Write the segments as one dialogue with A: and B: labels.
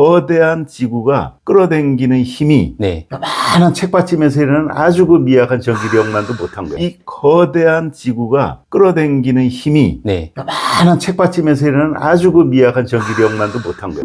A: 거대한 지구가 끌어당기는 힘이
B: 네.
A: 많은 책받침에서 일어나는 아주 그 미약한 전기력만도 못한 거예요. 이 거대한 지구가 끌어당기는 힘이
B: 네.
A: 많은 책받침에서 일어나는 아주 그 미약한 전기력만도 못한 거예요.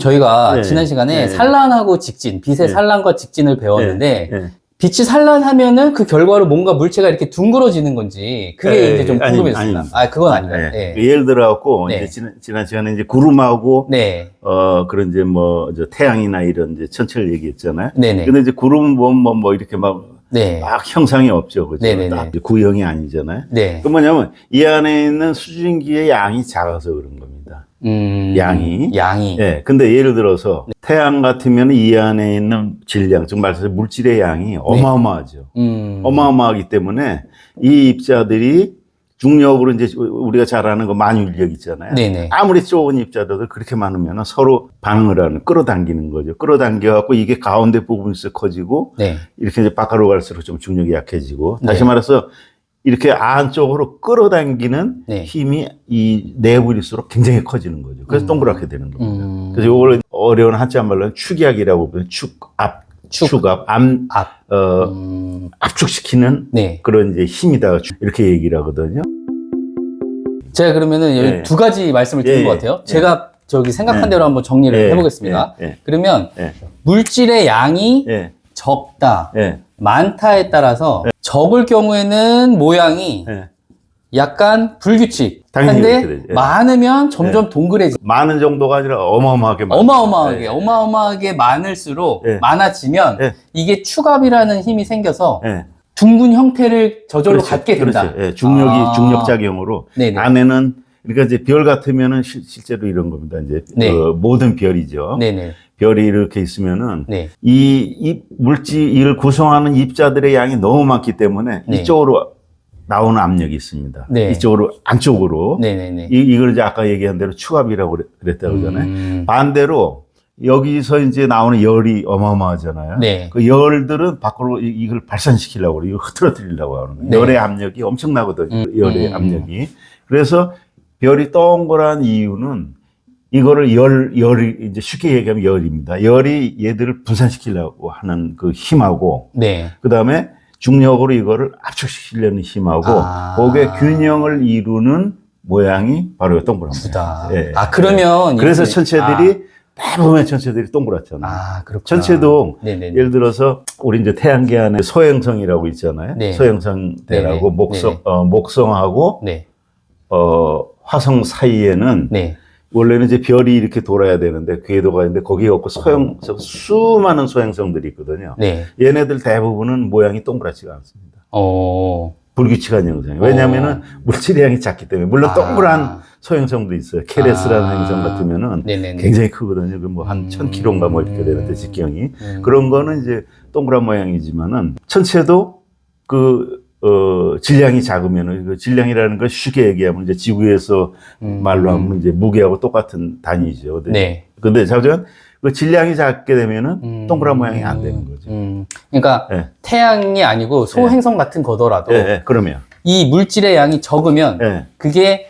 B: 저희가
A: 네.
B: 지난 시간에
A: 네.
B: 산란하고 직진, 빛의
A: 네.
B: 산란과 직진을 배웠는데
A: 예.
B: 빛이 산란하면은 그 결과로 뭔가 물체가 이렇게 둥그러지는 건지 그게
A: 예,
B: 이제 좀
A: 아니,
B: 궁금했습니다.
A: 아닙니다.
B: 아, 그건 아닌가요?
A: 예.
B: 네.
A: 예를 들어 갖고
B: 네.
A: 이제 지난, 지난 시간에 이제 구름하고
B: 네.
A: 어 그런 이제 뭐 저 태양이나 이런 이제 천체를 얘기했잖아요.
B: 네네.
A: 근데 이제 구름은 뭐, 뭐, 뭐 이렇게 막,
B: 네.
A: 막 형상이 없죠. 그죠?
B: 네네네.
A: 딱 구형이 아니잖아요.
B: 네.
A: 그 뭐냐면 이 안에 있는 수증기의 양이 작아서 그런 겁니다.
B: 음,
A: 양이.
B: 양이.
A: 예. 근데 예를 들어서 태양 같으면 이 안에 있는 질량, 즉 말해서 물질의 양이 어마어마하죠.
B: 음.
A: 어마어마하기 때문에 이 입자들이 중력으로 이제 우리가 잘 아는 그 만유인력 있잖아요.
B: 네네.
A: 아무리 좁은 입자들도 그렇게 많으면 서로 반응을 하는, 끌어당기는 거죠. 끌어당겨갖고 이게 가운데 부분이 쓱 커지고
B: 네.
A: 이렇게 이제 바깥으로 갈수록 좀 중력이 약해지고 다시
B: 네.
A: 말해서 이렇게 안쪽으로 끌어당기는
B: 네.
A: 힘이 이 내부일수록 굉장히 커지는 거죠. 그래서
B: 음.
A: 동그랗게 되는 겁니다.
B: 음.
A: 그래서 이걸 어려운 한자 말로는 축약이라고 부르는 축, 앞,
B: 축.
A: 축압, 암,
B: 앞.
A: 어,
B: 음.
A: 압축시키는
B: 네.
A: 그런 이제 힘이다. 이렇게 얘기를 하거든요.
B: 제가 그러면은 여기
A: 예.
B: 두 가지 말씀을 드린
A: 예,
B: 것
A: 예.
B: 같아요.
A: 예.
B: 제가 저기 생각한
A: 예.
B: 대로 한번 정리를
A: 예,
B: 해보겠습니다.
A: 예, 예,
B: 그러면
A: 예.
B: 물질의 양이
A: 예,
B: 적다,
A: 예,
B: 많다에 따라서 적을 경우에는 모양이
A: 예.
B: 약간 불규칙.
A: 당연히
B: 한데
A: 그렇게 되죠. 예.
B: 많으면 점점 동그래지.
A: 많은 정도가 아니라 어마어마하게 많아요.
B: 어마어마하게,
A: 예,
B: 어마어마하게 많을수록
A: 예.
B: 많아지면
A: 예.
B: 이게 축압이라는 힘이 생겨서
A: 예.
B: 둥근 형태를 저절로
A: 그렇지,
B: 갖게 된다.
A: 그렇지. 예, 중력이
B: 아.
A: 중력 작용으로
B: 네네.
A: 안에는 그러니까 이제 별 같으면은 실, 실제로 이런 겁니다. 이제
B: 네.
A: 어, 모든 별이죠.
B: 네네.
A: 별이 이렇게 있으면은
B: 네.
A: 이, 이 물질을 구성하는 입자들의 양이 너무 많기 때문에
B: 네.
A: 이쪽으로 나오는 압력이 있습니다.
B: 네.
A: 이쪽으로 안쪽으로
B: 네네네.
A: 이, 이걸 이제 아까 얘기한 대로 추압이라고 그랬- 그랬다고 그러잖아요.
B: 음,
A: 반대로 여기서 이제 나오는 열이 어마어마하잖아요.
B: 네.
A: 그 열들은 밖으로 이- 이걸 발산시키려고 그래요. 이걸 흐트러뜨리려고 하는 거예요.
B: 네.
A: 열의 압력이 엄청나거든요.
B: 음,
A: 열의
B: 음.
A: 압력이. 그래서 별이 동그란 이유는 이거를 열, 열이, 이제 쉽게 얘기하면 열입니다. 열이 얘들을 분산시키려고 하는 그 힘하고,
B: 네.
A: 그 다음에 중력으로 이거를 압축시키려는 힘하고,
B: 아.
A: 거기에 균형을 이루는 모양이 바로 동그란
B: 부다.
A: 모양. 예.
B: 아, 그러면.
A: 그래서
B: 이렇게-
A: 천체들이 대부분의 천체들이 동그랗잖아요.
B: 아, 그렇구나.
A: 천체도
B: 네네네.
A: 예를 들어서 우리 이제 태양계 안에 소행성이라고 있잖아요.
B: 네.
A: 소행성대라고. 목성
B: 네네.
A: 어, 목성하고
B: 네.
A: 어, 화성 사이에는
B: 네.
A: 원래는 이제 별이 이렇게 돌아야 되는데 궤도가 있는데 거기에 없고 소행성 수많은 소행성들이 있거든요.
B: 네.
A: 얘네들 대부분은 모양이 동그랗지가 않습니다.
B: 어.
A: 불규칙한 형상이에요. 왜냐하면은 물질의 양이 작기 때문에 물론
B: 아.
A: 동그란 소행성도 있어요. 케레스라는
B: 아.
A: 행성 같으면은
B: 네네네.
A: 굉장히 크거든요. 그뭐한
B: 음.
A: 천 킬로인가 뭐 이렇게 되는데 직경이
B: 음.
A: 그런 거는 이제 동그란 모양이지만은 천체도 그 어, 질량이 작으면은 그 질량이라는 걸 쉽게 얘기하면 이제 지구에서
B: 음.
A: 말로 하면 이제 무게하고 똑같은 단위죠. 네.
B: 네.
A: 근데 자전 그 질량이 작게 되면은
B: 음.
A: 동그란 모양이 안 되는 거죠.
B: 음. 그러니까
A: 예.
B: 태양이 아니고 소행성 같은 거더라도
A: 예, 예, 그러면
B: 이 물질의 양이 적으면
A: 예.
B: 그게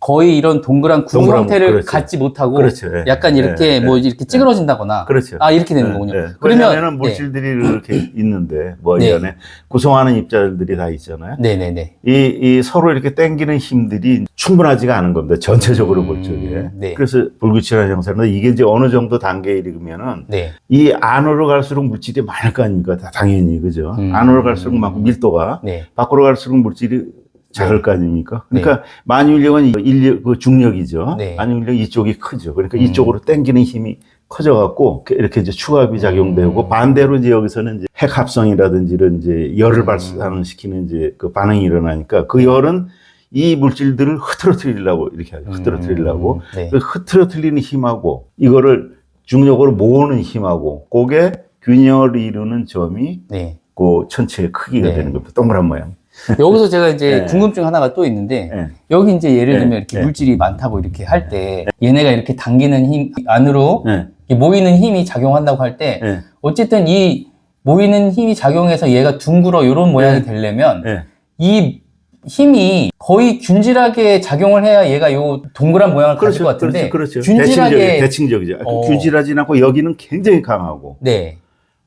B: 거의 이런 동그란 구름
A: 동그란,
B: 형태를
A: 그렇죠.
B: 갖지 못하고
A: 그렇죠. 예.
B: 약간 이렇게
A: 예, 예.
B: 뭐 이렇게 찌그러진다거나
A: 그렇죠.
B: 아 이렇게 되는
A: 예,
B: 거군요.
A: 예.
B: 그러면
A: 왜냐면은 물질들이 이렇게 있는데 뭐
B: 네.
A: 이 안에 구성하는 입자들이 다 있잖아요.
B: 네, 네, 네.
A: 이, 이 서로 이렇게 당기는 힘들이 충분하지가 않은 겁니다. 전체적으로
B: 음,
A: 볼 적에.
B: 네.
A: 그래서 불규칙한 형상인데 이게 이제 어느 정도 단계에 이르면은
B: 네.
A: 이 안으로 갈수록 물질이 많을 거 아닙니까? 다 당연히 그죠?
B: 음.
A: 안으로 갈수록 막 밀도가
B: 네.
A: 밖으로 갈수록 물질이 작을 거 아닙니까? 그러니까 만유인력은 이 인력 그 중력이죠.
B: 네.
A: 만유인력 이쪽이 크죠. 그러니까
B: 음.
A: 이쪽으로 당기는 힘이 커져갖고 이렇게 이제 추압이 작용되고
B: 음.
A: 반대로 이제 여기서는 이제 핵 합성이라든지 이런 이제 열을
B: 음.
A: 발산시키는 이제 그 반응이 일어나니까 그 열은 이 물질들을 흐트러뜨리려고 이렇게 하죠. 흐트러뜨리려고
B: 음, 네.
A: 그 흐트러뜨리는 힘하고 이거를 중력으로 모으는 힘하고 그게 균형을 이루는 점이
B: 네.
A: 그 천체의 크기가
B: 네.
A: 되는 겁니다. 동그란 모양.
B: 여기서 제가 이제
A: 네.
B: 궁금증 하나가 또 있는데
A: 예.
B: 여기 이제 예를
A: 네.
B: 들면 이렇게
A: 네.
B: 물질이 많다고 이렇게 할 때 얘네가 이렇게 당기는 힘 안으로
A: 예.
B: 이렇게 모이는 힘이 작용한다고 할때
A: 예.
B: 어쨌든 이 모이는 힘이 작용해서 얘가 둥글어 이런 모양이
A: 네.
B: 되려면
A: 예.
B: 이 힘이 거의 균질하게 작용을 해야 얘가 요 동그란 모양을 가질 것 같은데
A: 그렇죠.
B: 균질하게
A: 대칭적이죠. 대칭적이죠.
B: 어.
A: 균질하진 않고 여기는 굉장히 강하고
B: 네.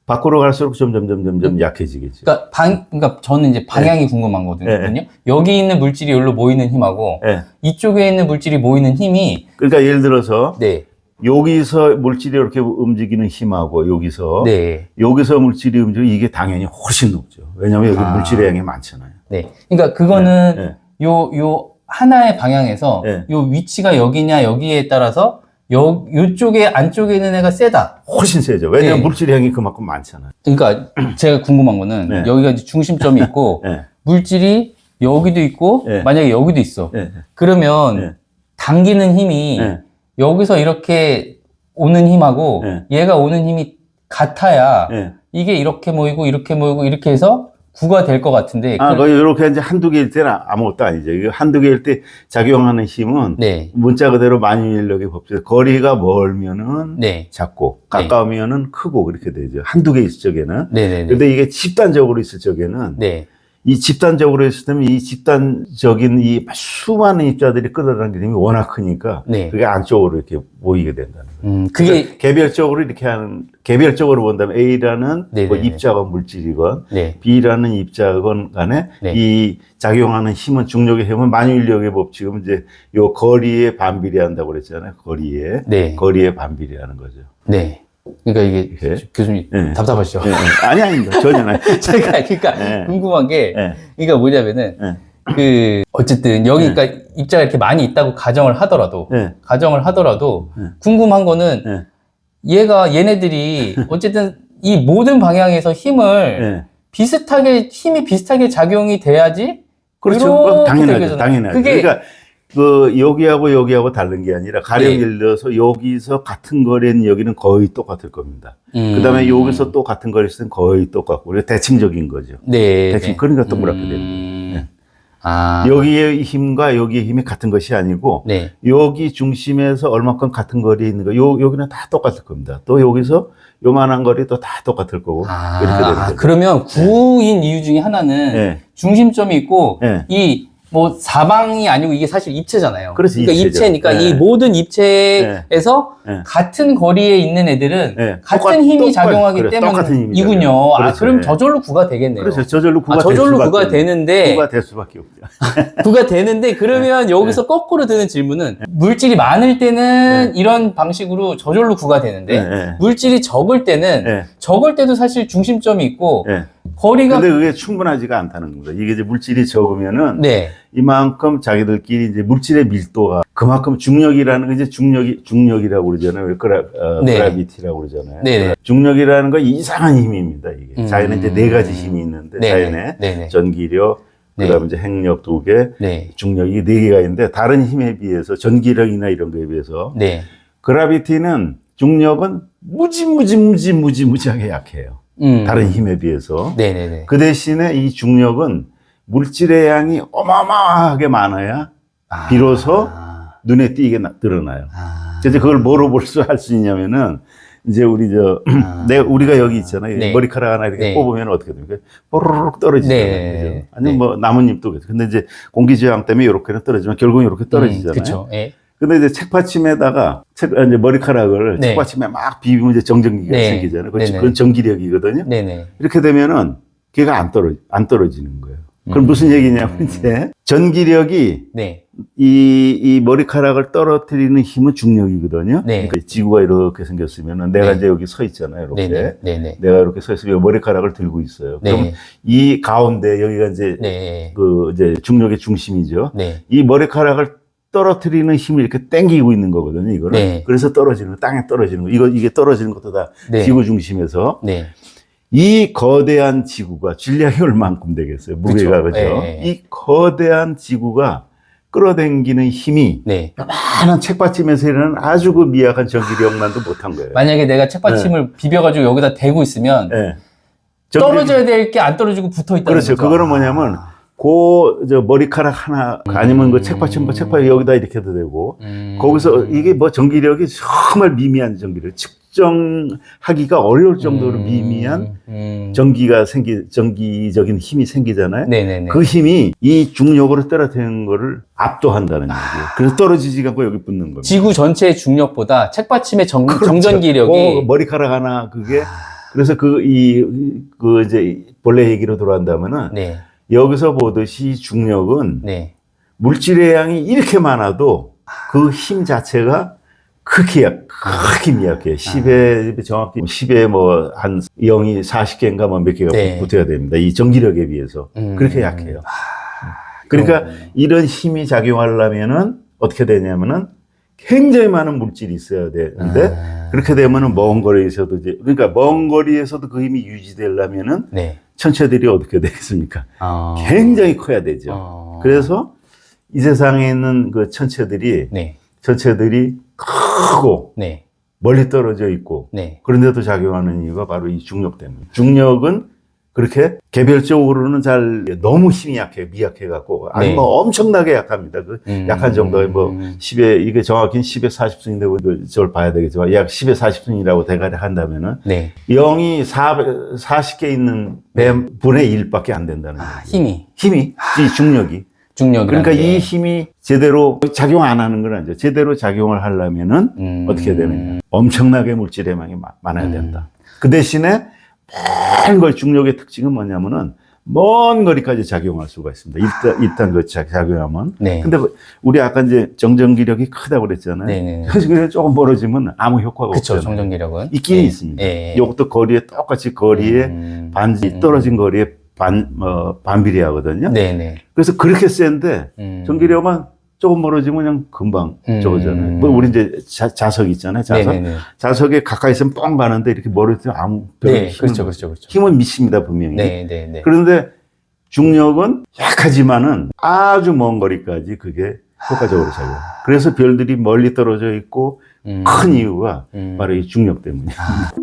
A: 밖으로 갈수록 점점 점점 점 약해지겠죠.
B: 그러니까 방 그러니까 저는 이제 방향이 궁금한 거거든요.
A: 네.
B: 여기 있는 물질이 여기로 모이는 힘하고
A: 예.
B: 이쪽에 있는 물질이 모이는 힘이
A: 그러니까 예를 들어서
B: 네.
A: 여기서 물질이 이렇게 움직이는 힘하고 여기서
B: 네.
A: 여기서 물질이 움직이는 이게 당연히 훨씬 높죠. 왜냐하면 여기
B: 아.
A: 물질의 양이 많잖아요.
B: 네. 그러니까 그거는
A: 네.
B: 요, 요 하나의 방향에서
A: 네.
B: 요 위치가 여기냐 여기에 따라서 요, 요쪽에 안쪽에 있는 애가 세다.
A: 훨씬 세죠. 왜냐하면
B: 네.
A: 물질의 양이 그만큼 많잖아요.
B: 그러니까 제가 궁금한 거는
A: 네.
B: 여기가 이제 중심점이 있고
A: 예.
B: 물질이 여기도 있고
A: 네.
B: 만약에 여기도 있어.
A: 예.
B: 그러면
A: 네.
B: 당기는 힘이
A: 네.
B: 여기서 이렇게 오는 힘하고
A: 네.
B: 얘가 오는 힘이 같아야
A: 예.
B: 이게 이렇게 모이고 이렇게 모이고 이렇게 해서 구가 될 것 같은데
A: 아,
B: 그-
A: 이렇게 이제 한두 개일 때는 아무것도 아니죠. 이거 한두 개일 때 작용하는 힘은
B: 네.
A: 문자 그대로 만유인력의 법칙. 거리가 멀면은
B: 네.
A: 작고 가까우면은 크고 그렇게 되죠. 한두 개 있을 적에는.
B: 네 네 네.
A: 근데 이게 집단적으로 있을 적에는
B: 네.
A: 이 집단적으로 있을 때면 이 집단적인 이 수많은 입자들이 끌어당기는 힘이 워낙 크니까
B: 네.
A: 그게 안쪽으로 이렇게 모이게 된다는 거예요.
B: 음, 그게
A: 그러니까 개별적으로 이렇게 하는 개별적으로 본다면 A라는
B: 네네네.
A: 뭐 입자건 물질이건
B: 네.
A: B라는 입자건 간에
B: 네.
A: 이 작용하는 힘은 중력의 힘은 만유인력의 법칙은 이제 요 거리에 반비례한다고 그랬잖아요. 거리에
B: 네.
A: 거리에 반비례하는 거죠.
B: 네. 그러니까 이게
A: 이렇게?
B: 교수님
A: 네.
B: 답답하시죠?
A: 예, 예. 아니 아닙니다. 전혀 아니.
B: 제가 그러니까
A: 네.
B: 궁금한 게
A: 예,
B: 그러니까 뭐냐면은
A: 예,
B: 그 어쨌든 여기 그러니까 입자가 이렇게 많이 있다고 가정을 하더라도
A: 예,
B: 가정을 하더라도
A: 네.
B: 궁금한 거는
A: 예,
B: 얘가 얘네들이 어쨌든 이 모든 방향에서 힘을
A: 예.
B: 비슷하게 힘이 비슷하게 작용이 돼야지
A: 그렇죠. 당연하죠. 당연하죠.
B: 그게-
A: 그러니까 그 여기하고 여기하고 다른 게 아니라 가령
B: 네.
A: 예를 들어서 여기서 같은 거리는 여기는 거의 똑같을 겁니다.
B: 음.
A: 그다음에 여기서 또 같은 거리일 때는 거의 똑같고 그게 대칭적인 거죠.
B: 네,
A: 대칭
B: 네.
A: 그러니까 동그랗게 되는 거예요.
B: 음.
A: 네.
B: 아,
A: 여기의 힘과 여기의 힘이 같은 것이 아니고
B: 네,
A: 여기 중심에서 얼마큼 같은 거리에 있는 거, 요, 여기는 다 똑같을 겁니다. 또 여기서 요만한 거리도 다 똑같을 거고.
B: 아,
A: 이렇게 되는
B: 아,
A: 거죠.
B: 그러면 구인 이유 중에 하나는
A: 예.
B: 중심점이 있고
A: 예.
B: 이 뭐 사방이 아니고 이게 사실 입체잖아요.
A: 그렇지,
B: 그러니까
A: 입체죠.
B: 입체니까
A: 예.
B: 이 모든 입체에서
A: 예.
B: 같은 거리에 있는 애들은
A: 예.
B: 같은
A: 똑같-
B: 힘이
A: 똑같-
B: 작용하기
A: 그래, 똑같은 힘이
B: 때문이군요. 아,
A: 그렇죠.
B: 그럼
A: 예.
B: 저절로 구가 되겠네요.
A: 그렇죠. 저절로 구가
B: 아,
A: 될
B: 저절로
A: 수밖에
B: 구가. 되는데
A: 구가 될 수밖에 없죠.
B: 구가 되는데 그러면 여기서 거꾸로 드는 질문은 물질이 많을 때는 이런 방식으로 저절로 구가 되는데
A: 예, 예.
B: 물질이 적을 때는
A: 예.
B: 적을 때도 사실 중심점이 있고
A: 예.
B: 거리가
A: 근데 그게 충분하지가 않다는 겁니다. 이게 이제 물질이 적으면은
B: 네.
A: 이만큼 자기들끼리 이제 물질의 밀도가 그만큼 중력이라는 게 이제 중력이 중력이라고 그러잖아요. 그라, 어,
B: 네.
A: 그라비티라고 그러잖아요.
B: 네네.
A: 중력이라는 건 이상한 힘입니다. 이게
B: 음.
A: 자연에 이제 네 가지 힘이 있는데
B: 네.
A: 자연에
B: 네네.
A: 전기력,
B: 네.
A: 그다음에 이제 핵력 두 개,
B: 네.
A: 중력이 네 개가 있는데 다른 힘에 비해서 전기력이나 이런 거에 비해서
B: 네.
A: 그라비티는 중력은 무지 무지 무지 무지 무지하게 약해요.
B: 음.
A: 다른 힘에 비해서.
B: 네네네.
A: 그 대신에 이 중력은 물질의 양이 어마어마하게 많아야
B: 아.
A: 비로소
B: 아.
A: 눈에 띄게 나- 드러나요.
B: 아.
A: 그래서 그걸 뭐로 볼 수 할 수 있냐면은 이제 우리 저
B: 아.
A: 내가 우리가 여기 있잖아요.
B: 네.
A: 머리카락 하나 이렇게
B: 네.
A: 뽑으면 어떻게 됩니까? 뽀로록 떨어지잖아요.
B: 네.
A: 그죠? 아니면
B: 네.
A: 뭐 나뭇잎도 그렇죠. 근데 이제 공기 저항 때문에 이렇게는 떨어지면 결국은 이렇게 떨어지잖아요.
B: 그렇죠. 예.
A: 근데 이제 책받침에다가 책, 아, 이제 머리카락을
B: 네.
A: 책받침에 막 비비면 이제 정전기가
B: 네.
A: 생기잖아요. 그건,
B: 네네.
A: 그건 전기력이거든요.
B: 네네.
A: 이렇게 되면은 걔가 안 떨어 안 떨어지는 거예요. 그럼
B: 음.
A: 무슨 얘기냐면 이제 전기력이
B: 네.
A: 이, 이 머리카락을 떨어뜨리는 힘은 중력이거든요.
B: 네.
A: 그러니까 지구가 이렇게 생겼으면은 내가
B: 네.
A: 이제 여기 서 있잖아요. 이렇게.
B: 네네. 네 네.
A: 내가 이렇게 서 있으면 머리카락을 들고 있어요. 그럼
B: 네.
A: 이 가운데 여기가 이제
B: 네.
A: 그 이제 중력의 중심이죠.
B: 네.
A: 이 머리카락을 떨어뜨리는 힘을 이렇게 당기고 있는 거거든요. 이거를.
B: 네.
A: 그래서 떨어지는 거, 땅에 떨어지는 거. 이거 이게 떨어지는 것도 다
B: 네.
A: 지구 중심에서
B: 네.
A: 이 거대한 지구가 질량이 얼만큼 되겠어요? 무게가. 그죠?
B: 예, 예.
A: 이 거대한 지구가 끌어당기는 힘이
B: 네.
A: 많은 책받침에서 일어나는 아주 그 미약한 전기력만도 못한 거예요.
B: 만약에 내가 책받침을 비벼가지고 여기다 대고 있으면
A: 예. 전기력이-
B: 떨어져야 될 게 안 떨어지고 붙어 있다는
A: 그렇죠.
B: 거죠.
A: 그거는 뭐냐면 그, 저, 머리카락 하나, 아니면 그 책받침, 뭐 책받침 여기다 이렇게 해도 되고,
B: 음.
A: 거기서 이게 뭐 전기력이 정말 미미한 전기력, 즉, 측정하기가 어려울 정도로
B: 음,
A: 미미한
B: 음.
A: 전기가 생기 전기적인 힘이 생기잖아요.
B: 네네네.
A: 그 힘이 이 중력으로 떨어뜨리는 거를 압도한다는 얘기예요. 그래서 떨어지지가 않고 여기 붙는 겁니다.
B: 지구 전체의 중력보다 책받침의 정,
A: 그렇죠.
B: 정전기력이
A: 그 머리카락 하나 그게 그래서 그이그 이제 본래 얘기로 돌아간다면은
B: 네,
A: 여기서 보듯이 중력은
B: 네.
A: 물질의 양이 이렇게 많아도 그 힘 자체가 크게 약, 크게 미약해요. 10에 정확히 10에 뭐 한 0이 40개인가 뭐 몇 개가
B: 네.
A: 붙어야 됩니다. 이 전기력에 비해서
B: 음.
A: 그렇게 약해요. 그러니까 이런 힘이 작용하려면은 어떻게 되냐면은 굉장히 많은 물질이 있어야 되는데
B: 아,
A: 그렇게 되면은 먼 거리에서도 이제 그러니까 먼 거리에서도 그 힘이 유지되려면은
B: 네.
A: 천체들이 어떻게 되겠습니까?
B: 아.
A: 굉장히 커야 되죠.
B: 어.
A: 그래서 이 세상에 있는 그 천체들이
B: 네,
A: 천체들이 크고
B: 네,
A: 멀리 떨어져 있고
B: 네.
A: 그런데도 작용하는 이유가 바로 이 중력 때문에. 중력은 그렇게 개별적으로는 잘 너무 힘이 약해 미약해 갖고 아니
B: 네.
A: 뭐 엄청나게 약합니다. 그
B: 음.
A: 약한 정도에 뭐
B: 음.
A: 10에 이게 정확히는 10에 40승인데 그 저걸 봐야 되겠지만 약 10에 40승이라고 대가리 한다면은
B: 네.
A: 0이 4, 40개 있는 배 분의 1밖에 안 된다는.
B: 아, 힘이
A: 힘이 이 중력이
B: 중력이
A: 그러니까 이 힘이 제대로 작용 안 하는 건 아니죠. 제대로 작용을 하려면은
B: 음.
A: 어떻게 되느냐. 엄청나게 물질의 마- 많아야
B: 음.
A: 된다. 그 대신에 모든 걸 중력의 특징은 뭐냐면은 먼 거리까지 작용할 수가 있습니다. 일단, 일단 그 자- 작용하면.
B: 네.
A: 근데 우리 아까 이제 정전기력이 크다고 그랬잖아요.
B: 네네.
A: 그래서 조금 멀어지면 아무 효과가
B: 그쵸,
A: 없잖아요.
B: 정전기력은.
A: 있긴
B: 네.
A: 있습니다.
B: 네.
A: 이것도 거리에 똑같이 거리에
B: 음.
A: 반지
B: 음.
A: 떨어진 거리에 반, 어, 반비례하거든요.
B: 네네.
A: 그래서 그렇게 센데
B: 음.
A: 전기력만 조금 멀어지면 그냥 금방
B: 음.
A: 저거잖아요. 뭐 우리 이제 자, 자석 있잖아요. 자석.
B: 네네네.
A: 자석에 가까이 있으면 뻥 가는데 이렇게 멀어지면 아무 별
B: 네,
A: 힘은,
B: 그렇죠, 그렇죠, 그렇죠.
A: 힘은 미칩니다 분명히.
B: 네네네.
A: 그런데 중력은 약하지만은 아주 먼 거리까지 그게 효과적으로 작용. 그래서 별들이 멀리 떨어져 있고
B: 음.
A: 큰 이유가
B: 음.
A: 바로 이 중력 때문이에요.